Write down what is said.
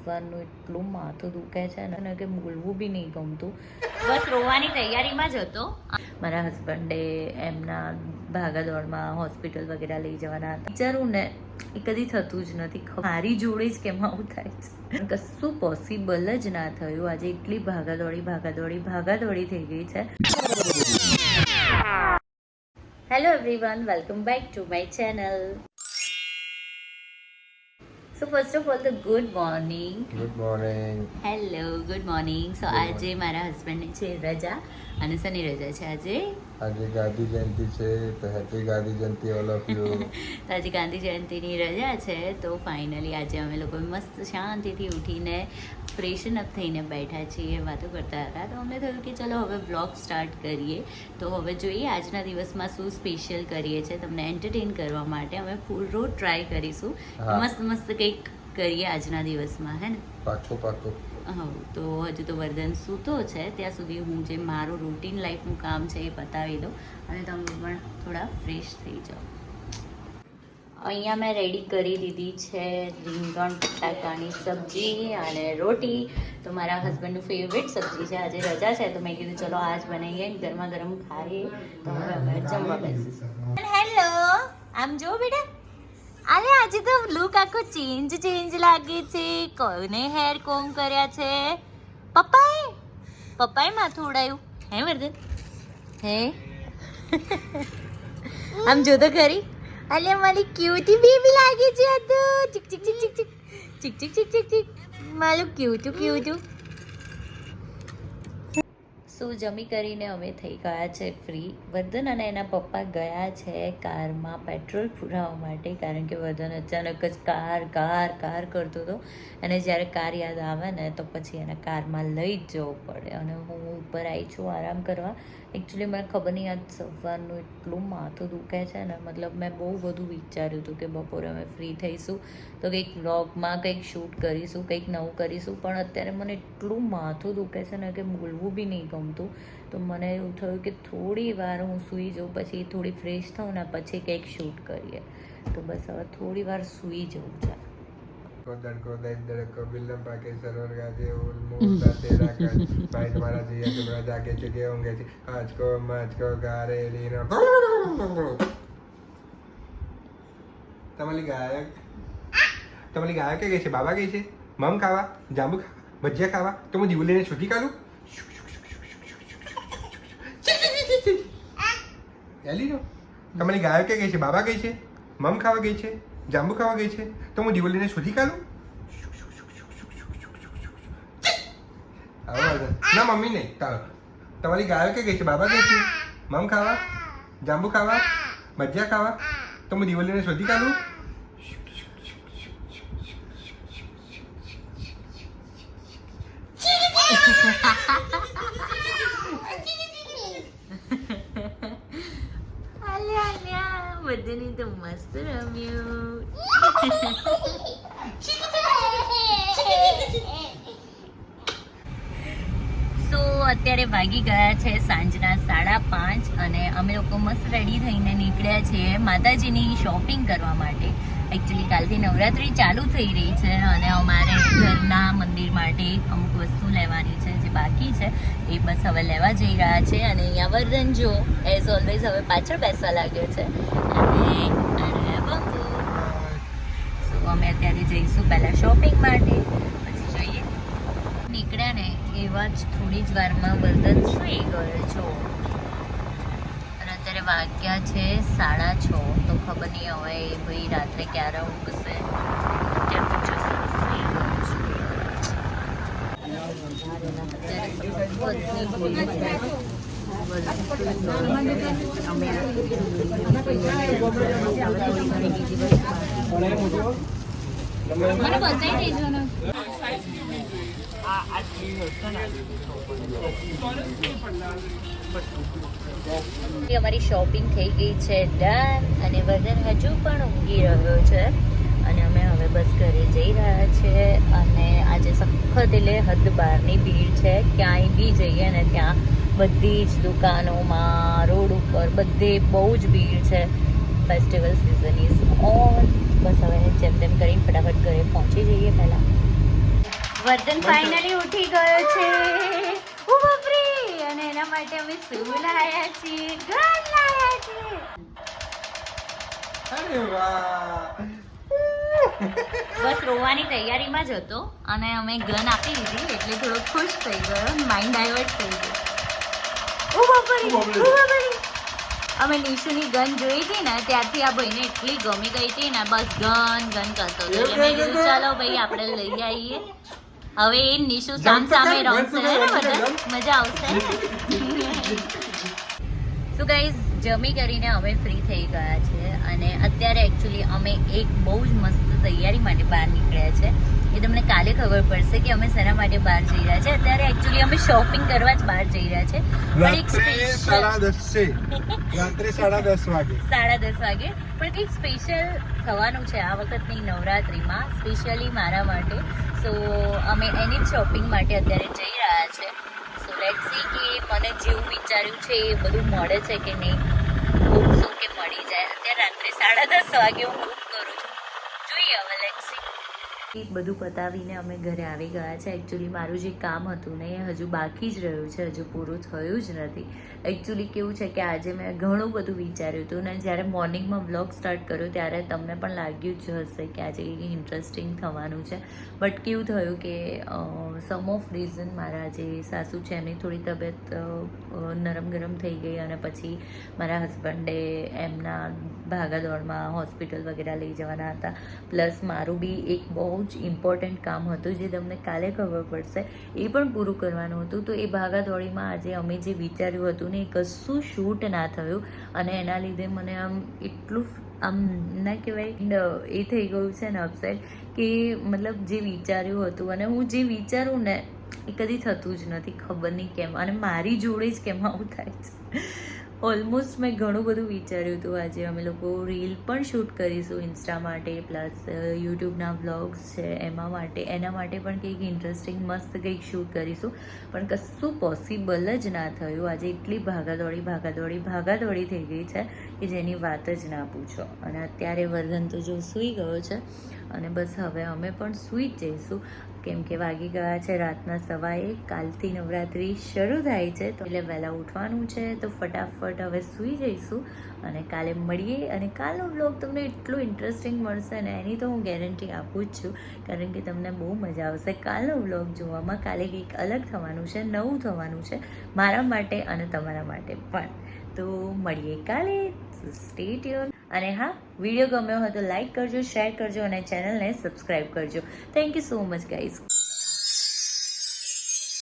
સવારનું એટલું માથું દુખે છે ને કે બોલવું બી નહીં ગમતું. બસ રોવાની તૈયારીમાં જ હતો. મારા હસબન્ડે એમના ભાગાદોડમાં હોસ્પિટલ વગેરે લઈ જવાના હતા. વિચારું ને એ કદી થતું જ નથી. મારી જોડે જ કેમ આવું થાય છે? કશું પોસિબલ જ ના થયું. આજે એટલી ભાગાદોડી ભાગાદોડી ભાગાદોડી થઈ ગઈ છે. Hello everyone welcome back to my channel so first of all the good morning good morning hello good morning so આજે મારા હસબન્ડની છે રજા અને શનિ રજા છે આજે. આજે ગાંધી જયંતિ છે તો happy Gandhi Jayanti all of you. તો આજે ગાંધી જયંતિની રજા છે તો ફાઇનલી આજે અમે લોકો મસ્ત શાંતિથી ઉઠીને ફ્રેશન અપ થઈને બેઠા છીએ વાતો કરતા હતા. તો અમને થયું કે ચલો હવે બ્લોગ સ્ટાર્ટ કરીએ. તો હવે જોઈએ આજના દિવસમાં શું સ્પેશિયલ કરીએ છીએ તમને એન્ટરટેન કરવા માટે અમે ફૂલ રોજ ટ્રાય કરીશું. મસ્ત મસ્ત કંઈક કરીએ આજના દિવસમાં હે ને? પાછો પાછો હા તો હજુ તો વર્ધન સૂતો છે. ત્યાં સુધી હું જે મારું રૂટીન લાઈફનું કામ છે એ પતાવી દઉં અને તમે પણ થોડા ફ્રેશ થઈ જાઓ. અહીંયા મેં રેડી કરી દીધી છે રીંગણ બટાકાની સબ્જી અને રોટી. તો મારા હસબન્ડનું ફેવરેટ સબ્જી છે. આજે રજા છે તો મેં કીધું ચલો આજ બનાવીએ ગરમા ગરમ ખાઈએ. તો હવે અમે જમવા બેસીશું. હેલો આમ જો બેટા. અરે આજે તો લુક આખો ચેન્જ ચેન્જ લાગે છે. કોને હેર કોમ કર્યા છે. પપ્પાએ? પપ્પાએ માથું ઉડાયું. હે, વર્ધન? હે? આમ જો તો ખરી. અલે, મારી ક્યુટી બેબી લાગે છે આ તો. ચીક ચીક ચીક ચીક ચીક ચીક ચીક ચીક. ચીક મારું ક્યુટું ક્યુટું શું જમી કરીને અમે થઈ ગયા છે ફ્રી વર્ધન અને એના પપ્પા ગયા છે કારમાં પેટ્રોલ પુરાવવા માટે, કારણ કે વર્ધન અચાનક જ કાર કાર કાર કરતો હતો. અને જ્યારે કાર યાદ આવે ને, તો પછી એને કારમાં લઈ જ જવું પડે. અને હું ઉપર આવી છું આરામ કરવા. એકચ્યુઅલી મને ખબર નહીં, આજ સવારનું એટલું માથું દુખે છે ને, મતલબ મેં બહુ બધું વિચાર્યું હતું કે બપોરે અમે ફ્રી થઈશું. તો કંઈક વ્લોગમાં કંઈક શૂટ કરીશું, કંઈક નવું કરીશું, પણ અત્યારે મને એટલું માથું દુખે છે ને કે બોલવું બી નહીં ગમતું. તો મને એવું થયું કે થોડી વાર હું સૂઈ જાઉં, પછી થોડી ફ્રેશ થઉં ને, પછી કંઈક શૂટ કરીએ. તો બસ હવે થોડી વાર સૂઈ જવું છે પાકે સરોવર ગાજે તેરા તમારા જીયા તુમરા જાગે ચુકે હોંગે છે આજ કો મજ કો ગારે લીનો તમારી ગાયક તમારી ગાયક કઈ છે બાબા કે છે મમ ખાવા જાંબુ ખાવા ભજીયા ખાવા તો હું લઈને છૂટી કાઢું એલી તમારી ગાયક કે છે બાબા કઈ છે મમ ખાવા ગઈ છે જાંબુ ખાવા ગઈ છે? તો હું દિવાળીને શોધી કાઢું. ના, મમ્મી ચાલો તમારી ગાયો કે ગઈ છે? બાબા ગઈ છે? મમ ખાવા? જાંબુ ખાવા? મજા ખાવા? તો હું દિવાળીને શોધી કાઢું? બધાની તો મસ્ત રમ્યું સો અત્યારે વાગી ગયા છે સાંજના સાડા પાંચ અને અમે લોકો મસ્ત રેડી થઈને નીકળ્યા છીએ માતાજીની શોપિંગ કરવા માટે. એકચ્યુઅલી કાલથી નવરાત્રી ચાલુ થઈ રહી છે અને અમારે ઘરના મંદિર માટે અમુક વસ્તુ લેવાની છે જે બાકી છે. એ બસ હવે લેવા જઈ રહ્યા છે અને અહીંયા વર્ધન જો એઝ ઓલવેઝ હવે પાછળ બેસવા લાગ્યો છે. અને અમે અત્યારે જઈશું પહેલાં શોપિંગ માટે. પછી જોઈએ. નીકળ્યા ને એવા જ થોડી જ વારમાં વર્ધન સુઈ ગયો છો. વાગ્યા છે સાડા છ, તો ખબર નહીં હવે ભાઈ રાત્રે ક્યારે ઊંઘશે. અત્યારે બતાવી દેજો સૂઈ ને? અમારી શોપિંગ થઈ ગઈ છે, ડન. અને વજન હજુ પણ ઊંઘી રહ્યો છે. અને અમે હવે બસ ઘરે જઈ રહ્યા છીએ અને આજે સખત એટલે હદ બહારની ભીડ છે. ક્યાંય બી જઈએ ને ત્યાં બધી જ દુકાનોમાં, રોડ ઉપર બધે બહુ જ ભીડ છે. ફેસ્ટિવલ સિઝન ઇઝ ઓન બસ હવે જેમ તેમ કરીને ફટાફટ ઘરે પહોંચી જઈએ પહેલાં. વર્ધન ફાઇનલી ઉઠી ગયો છે. ઓ અને એના માટે અમે શું લાયા છીએ? ઘર લાયા છીએ. અરે વાહ. બસ રોવાની તૈયારીમાં જ હતો અને અમે ગન આપી દીધી એટલે થોડો ખુશ થઈ ગયો. માઇન્ડ ડાયવર્ટ થઈ ગયો. ઓ બાપરે અમે નીશુની ગન જોઈ હતી ને ત્યારથી આ ભાઈને એટલી ગમી ગઈ હતી ને બસ ગન ગન કરતો હતો. એટલે મેં કીધું ચાલો ભાઈ આપણે લઈ આવીએ હવે એ નિશુ સામ સામે રમશે મજા આવશે. સો ગાઈઝ જમી કરીને અમે ફ્રી થઈ ગયા છે અને અત્યારે એકચ્યુઅલી અમે એક બહુ જ મસ્ત તૈયારી માટે બહાર નીકળ્યા છે. એ તમને કાલે ખબર પડશે કે અમે શેના માટે બહાર જઈ રહ્યા છે. અત્યારે એકચ્યુઅલી અમે શોપિંગ કરવા જ બહાર જઈ રહ્યા છે. પણ એક સ્પેશિયલ સાડા દસ. રાત્રે સાડા દસ વાગે. સાડા દસ વાગે. પણ કંઈક સ્પેશિયલ થવાનું છે આ વખતની નવરાત્રિમાં સ્પેશિયલી મારા માટે. સો અમે એની જ શોપિંગ માટે અત્યારે જઈ રહ્યા છે. સો લેટ સી કે મને જેવું વિચાર્યું છે, એ બધું મળે છે કે નહીં. બુક શું કે મળી જાય. અત્યારે રાત્રે સાડા દસ વાગે હું બુક કરું છું. જોઈએ હવે લેટ સી બધું પતાવીને અમે ઘરે આવી ગયા છે. એકચ્યુઅલી મારું જે કામ હતું ને, એ હજુ બાકી જ રહ્યું છે. હજુ પૂરું થયું જ નથી. એકચ્યુઅલી કેવું છે કે આજે મેં ઘણું બધું વિચાર્યું હતું ને, જ્યારે મોર્નિંગમાં બ્લોગ સ્ટાર્ટ કર્યો ત્યારે તમને પણ લાગ્યું જ હશે કે આજે કંઈક ઇન્ટરેસ્ટિંગ થવાનું છે. બટ કેવું થયું કે સમ ઓફ રીઝન મારા જે સાસુ છે એની થોડી તબિયત નરમ ગરમ થઈ ગઈ અને પછી મારા હસબન્ડે એમના ભાગાદોડમાં હોસ્પિટલ વગેરે લઈ જવાના હતા. પ્લસ મારું બી એક બહુ જ ઇમ્પોર્ટન્ટ કામ હતું જે તમને કાલે ખબર પડશે, એ પણ પૂરું કરવાનું હતું. તો એ ભાગાદોડીમાં આજે અમે જે વિચાર્યું હતું ને, એ કશું શૂટ ના થયું અને એના લીધે મને આમ એટલું આમ ના કહેવાય એ થઈ ગયું છે ને અપસેટ કે મતલબ જે વિચાર્યું હતું અને હું જે વિચારું ને, એ કદી થતું જ નથી, ખબર નહીં કેમ. અને મારી જોડે જ કેમ આવું થાય છે. ઓલમોસ્ટ મેં ઘણું બધું વિચાર્યું હતું. આજે અમે લોકો રીલ પણ શૂટ કરીશું ઇન્સ્ટા માટે પ્લસ યુટ્યુબના વ્લોગ્સ છે એમાં માટે. એના માટે પણ કંઈક ઇન્ટરેસ્ટિંગ મસ્ત કંઈક શૂટ કરીશું. પણ કશું પોસિબલ જ ના થયું. આજે એટલી ભાગાદોડી ભાગાદોડી ભાગાદોડી થઈ ગઈ છે કે જેની વાત જ ના પૂછો. અને અત્યારે વર્ધન તો જો સૂઈ ગયો છે, અને બસ હવે અમે પણ સૂઈ જ જઈશું. કેમ કે વાગી ગયા છે રાતના સવા એક, કાલથી નવરાત્રિ શરૂ થાય છે. તો એટલે વહેલા ઉઠવાનું છે તો ફટાફટ હવે સૂઈ જઈશું અને કાલે મળીએ અને કાલનો બ્લોગ તમને એટલું ઇન્ટરેસ્ટિંગ મળશે ને એની તો હું ગેરંટી આપું જ છું. કારણ કે તમને બહુ મજા આવશે કાલનો બ્લોગ જોવામાં. કાલે કંઈક અલગ થવાનું છે, નવું થવાનું છે, મારા માટે અને તમારા માટે પણ. તો મળીએ કાલે. સ્ટે ટ્યુન અને હા વીડિયો ગમ્યો હોય તો લાઇક કરજો શેર કરજો અને ચેનલને સબસ્ક્રાઈબ કરજો. Thank you so much guys